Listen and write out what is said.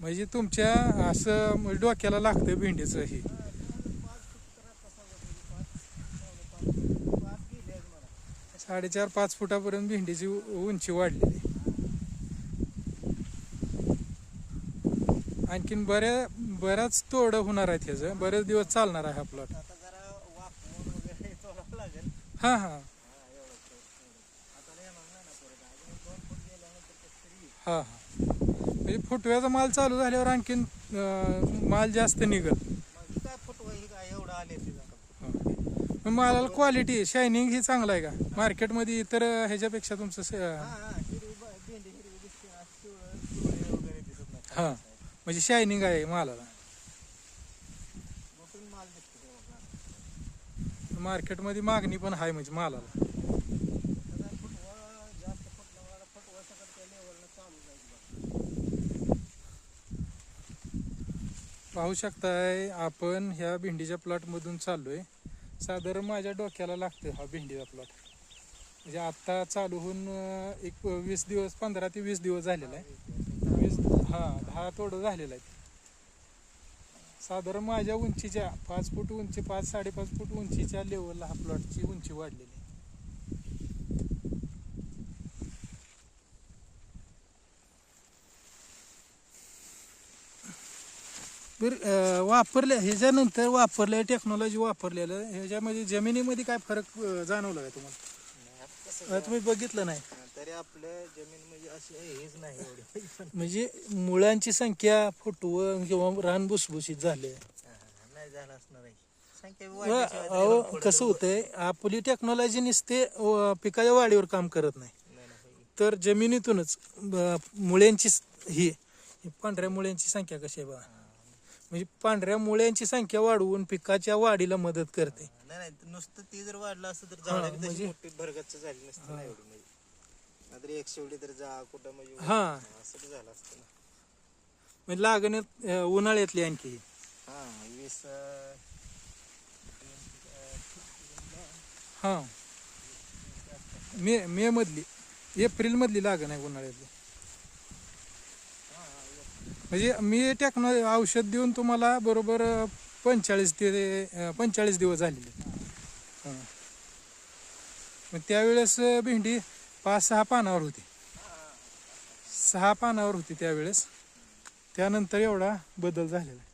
म्हणजे तुमच्या असं म्हणजे डोक्याला लागतं भेंडीचं हे. साडेचार पाच फुटापर्यंत भेंडीची उंची वाढलेली. आहे. आणखीन बऱ्या बऱ्याच तोड होणार आहे त्याचं बरेच दिवस चालणार आहे हा प्लॉट हां हां हा हा. हा हा. म्हणजे फुटव्याचा माल चालू झाल्यावर आणखीन अं, माल जास्त निघल. मग काय फुटवा काय एवढं आले ते मग मालाला क्वालिटी शायनिंग ही चांगलं आहे का? मार्केटमध्ये इतर ह्याच्यापेक्षा तुमचं स- हा हा. हिरवी ब- भेंडी हिरवी दिसते वगैरे दिसत नाही म्हणजे शायनिंग आहे मालाला. मोठून माल दिसतो तेव्हा मार्केटमध्ये मागणी पण आहे म्हणजे मालाला त्याचा फुटवा जास्त फुटल्यामुळे फुटवा सगळं त्या लेवलला चालू जाईल बघ. पाहू शकताय आपण ह्या भेंडीच्या प्लॉटमधून चाललोय. साधारण माझ्या डोक्याला लागतोय हा भेंडीचा प्लॉट म्हणजे आता चालू होऊन एक वीस दिवस पंधरा ते वीस दिवस झालेला आहे. वीस हा दहा तोडं झालेला आहे साधारण माझ्या उंचीच्या पाच फूट उंची पाच साडेपाच फूट उंचीच्या लेवलला हा प्लॉटची उंची वाढलेली आहे बरं अं, वापरले ह्याच्यानंतर वापरले टेक्नॉलॉजी वापरलेलं. ह्याच्यामध्ये जमिनीमध्ये काय फरक जाणवला का तुम्हाला? तुम्ही बघितलं नाही. तरी आपलं जमीन म्हणजे अशी हेच नाही एवढी. म्हणजे मुळांची संख्या फुटवं किंवा रान भुसभुशीत झाले. हा, हा, नाही झालं असणार आहे. तरी अहो कसं. होतंय आपली टेक्नॉलॉजी नुसते पिकाच्या वाढीवर काम करत नाही. तर जमिनीतूनच मुळ्यांची ही ही पांढऱ्या मुळ्यांची संख्या कशी आहे बघा. म्हणजे पांढऱ्या मुळ्यांची संख्या वाढवून पिकाच्या वाढीला मदत करते. नाही नाही नुसतं ती जर वाढलं असतं तर झाड बी तशी म्हणजे- मोठी भरगच्च झाली नसती ना एवढी म्हणजे. नाहीतर एक शेवटी तर जा कुठं म्हणजे हा. असं बी झालं असतं ना. म्हणजे अं, उन्हाळ्यातली आणखी. ही. हा वीस अं, हा. मे मे मधली एप्रिल मधली लागण आहे उन्हाळ्यातली. म्हणजे मी टेक्नॉलॉजी औषध देऊन तुम्हाला बरोबर पंचेचाळीस ते पंचेचाळीस दिवस झालेले. हां. मग त्यावेळेस भेंडी पाच सहा पानावर होती. सहा पानावर होती त्यावेळेस. त्यानंतर एवढा बदल झालेला आहे.